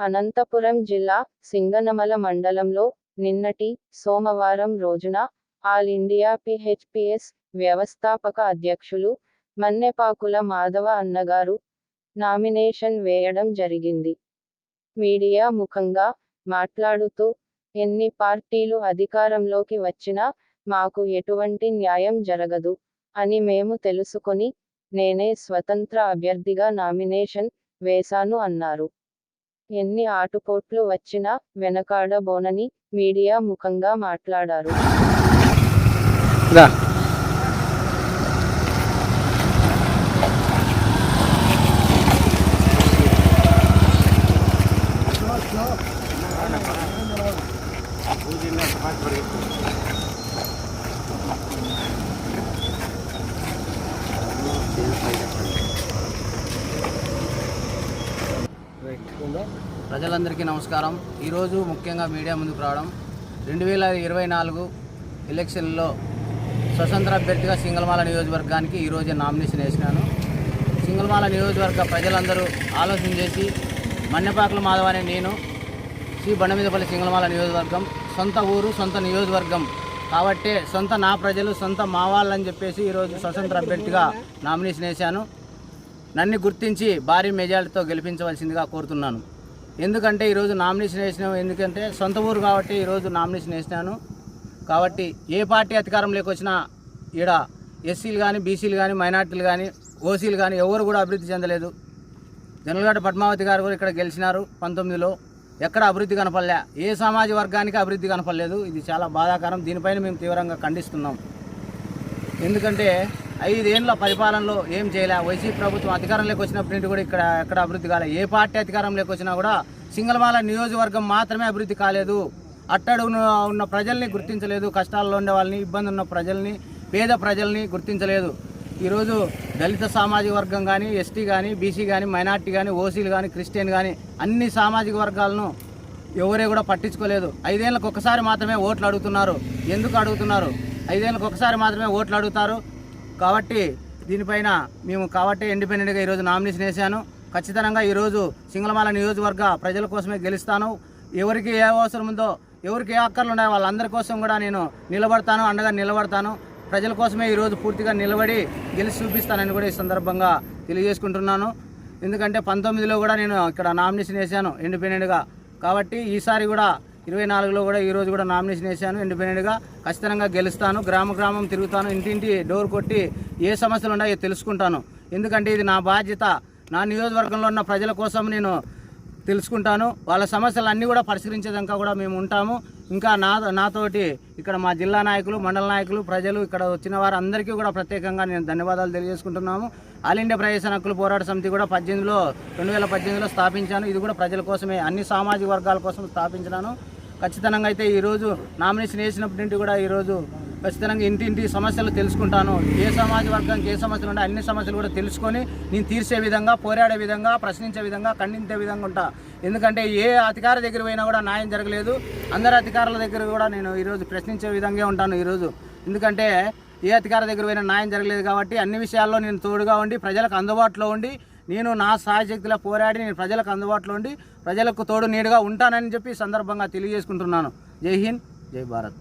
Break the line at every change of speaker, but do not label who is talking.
అనంతపురం జిల్లా సింగనమల మండలంలో నిన్నటి సోమవారం రోజున ఆల్ ఇండియా పిహెచ్పిఎస్ వ్యవస్థాపక అధ్యక్షులు మన్నెపాకుల మాధవ అన్నగారు నామినేషన్ వేయడం జరిగింది. మీడియా ముఖంగా మాట్లాడుతూ ఎన్ని పార్టీలు అధికారంలోకి వచ్చినా మాకు ఎటువంటి న్యాయం జరగదు అని మేము తెలుసుకొని నేనే స్వతంత్ర అభ్యర్థిగా నామినేషన్ వేశాను అన్నారు. ఎన్ని ఆటుపోట్లు వచ్చినా వెనకాడబోనని మీడియా ముఖంగా మాట్లాడారు.
ప్రజలందరికీ నమస్కారం. ఈరోజు ముఖ్యంగా మీడియా ముందుకు రావడం. రెండు వేల ఇరవై నాలుగు ఎలక్షన్లో స్వతంత్ర అభ్యర్థిగా సింగల్మాల నియోజకవర్గానికి ఈరోజే నామినేషన్ వేసినాను. సింగల్మాల నియోజకవర్గ ప్రజలందరూ ఆలోచన చేసి మన్నెపాకుల మాధవ అనే నేను శ్రీ బండమీదపల్లి సింగల్మాల నియోజకవర్గం సొంత ఊరు సొంత నియోజకవర్గం కాబట్టే సొంత నా ప్రజలు సొంత మా వాళ్ళని చెప్పేసి ఈరోజు స్వతంత్ర అభ్యర్థిగా నామినేషన్ వేశాను. నన్ను గుర్తించి భారీ మెజార్టీతో గెలిపించవలసిందిగా కోరుతున్నాను. ఎందుకంటే ఈరోజు నామినేషన్ వేసినాము ఎందుకంటే సొంత ఊరు కాబట్టి ఈరోజు నామినేషన్ వేసినాను. కాబట్టి ఏ పార్టీ అధికారంలోకి వచ్చినా ఈడ ఎస్సీలు కానీ బీసీలు కానీ మైనార్టీలు కానీ ఓసీలు కానీ ఎవరు కూడా అభివృద్ధి చెందలేదు. జనరల్గడ్డ పద్మావతి గారు కూడా ఇక్కడ గెలిచినారు పంతొమ్మిదిలో. ఎక్కడ అభివృద్ధి కనపడలే. ఏ సమాజ వర్గానికి అభివృద్ధి కనపడలేదు. ఇది చాలా బాధాకరం. దీనిపైన మేము తీవ్రంగా ఖండిస్తున్నాం. ఎందుకంటే ఐదేళ్ళ పరిపాలనలో ఏం చేయలే. వైసీపీ ప్రభుత్వం అధికారంలోకి వచ్చినప్పటి నుండి కూడా ఇక్కడ ఎక్కడ అభివృద్ధి కాలేదు ఏ పార్టీ అధికారంలోకి వచ్చినా కూడా సింగల్మాల నియోజకవర్గం మాత్రమే అభివృద్ధి కాలేదు. అట్టడు ఉన్న ప్రజల్ని గుర్తించలేదు. కష్టాల్లో ఉండే వాళ్ళని ఇబ్బంది ఉన్న ప్రజల్ని పేద ప్రజల్ని గుర్తించలేదు. ఈరోజు దళిత సామాజిక వర్గం కానీ ఎస్టీ కానీ బీసీ కానీ మైనార్టీ కానీ ఓసీలు కానీ క్రిస్టియన్ కానీ అన్ని సామాజిక వర్గాలను ఎవరే కూడా పట్టించుకోలేదు. ఐదేళ్ళకు ఒకసారి మాత్రమే ఓట్లు అడుగుతున్నారు. ఎందుకు అడుగుతున్నారు? ఐదేళ్ళకు ఒకసారి మాత్రమే ఓట్లు అడుగుతారు. కాబట్టి దీనిపైన మేము కాబట్టి ఇండిపెండెంట్గా ఈరోజు నామినేషన్ వేశాను. ఖచ్చితంగా ఈరోజు సింగళమాల నియోజకవర్గ ప్రజల కోసమే గెలుస్తాను. ఎవరికి ఏ అవసరం ఉందో ఎవరికి ఏ అక్కర్లు ఉన్నాయో వాళ్ళందరి కోసం కూడా నేను నిలబడతాను అండగా నిలబడతాను. ప్రజల కోసమే ఈరోజు పూర్తిగా నిలబడి గెలిచి చూపిస్తానని కూడా ఈ సందర్భంగా తెలియజేసుకుంటున్నాను. ఎందుకంటే పంతొమ్మిదిలో కూడా నేను ఇక్కడ నామినేషన్ వేశాను ఇండిపెండెంట్గా. కాబట్టి ఈసారి కూడా ఇరవై నాలుగులో కూడా ఈరోజు కూడా నామినేషన్ వేశాను. ఇండిపెండెంట్గా ఖచ్చితంగా గెలుస్తాను. గ్రామ గ్రామం తిరుగుతాను. ఇంటింటి డోర్ కొట్టి ఏ సమస్యలు ఉన్నాయో తెలుసుకుంటాను. ఎందుకంటే ఇది నా బాధ్యత. నా నియోజకవర్గంలో ఉన్న ప్రజల కోసం నేను తెలుసుకుంటాను. వాళ్ళ సమస్యలు అన్నీ కూడా పరిష్కరించేదాకా కూడా మేము ఉంటాము. ఇంకా నా నాతోటి ఇక్కడ మా జిల్లా నాయకులు మండల నాయకులు ప్రజలు ఇక్కడ వచ్చిన వారందరికీ కూడా ప్రత్యేకంగా నేను ధన్యవాదాలు తెలియజేసుకుంటున్నాము. ఆల్ ఇండియా ప్రవేశన హక్కుల పోరాట సమితి కూడా పద్దెనిమిదిలో రెండు వేల పద్దెనిమిదిలో స్థాపించాను. ఇది కూడా ప్రజల కోసమే. అన్ని సామాజిక వర్గాల కోసం స్థాపించినాను. ఖచ్చితంగా అయితే ఈరోజు నామినేషన్ వేసినప్పటి నుండి కూడా ఈరోజు ఖచ్చితంగా ఇంటింటి సమస్యలు తెలుసుకుంటాను. ఏ సమాజ వర్గానికి ఏ సమస్యలు ఉంటాయి అన్ని సమస్యలు కూడా తెలుసుకొని నేను తీర్చే విధంగా పోరాడే విధంగా ప్రశ్నించే విధంగా ఖండించే విధంగా ఉంటా. ఎందుకంటే ఏ అధికార దగ్గర పోయినా కూడా న్యాయం జరగలేదు. అందరి అధికారుల దగ్గర కూడా నేను ఈరోజు ప్రశ్నించే విధంగా ఉంటాను ఈరోజు ఎందుకంటే ఏ అధికార దగ్గర పోయినా న్యాయం జరగలేదు కాబట్టి అన్ని విషయాల్లో నేను తోడుగా ఉండి ప్రజలకు అందుబాటులో ఉండి నేను నా సాయశక్తిలా పోరాడి నేను ప్రజలకు అందుబాటులో ఉండి ప్రజలకు తోడు నీడుగా ఉంటానని చెప్పి సందర్భంగా తెలియజేసుకుంటున్నాను. జై హింద్ జై భారత్.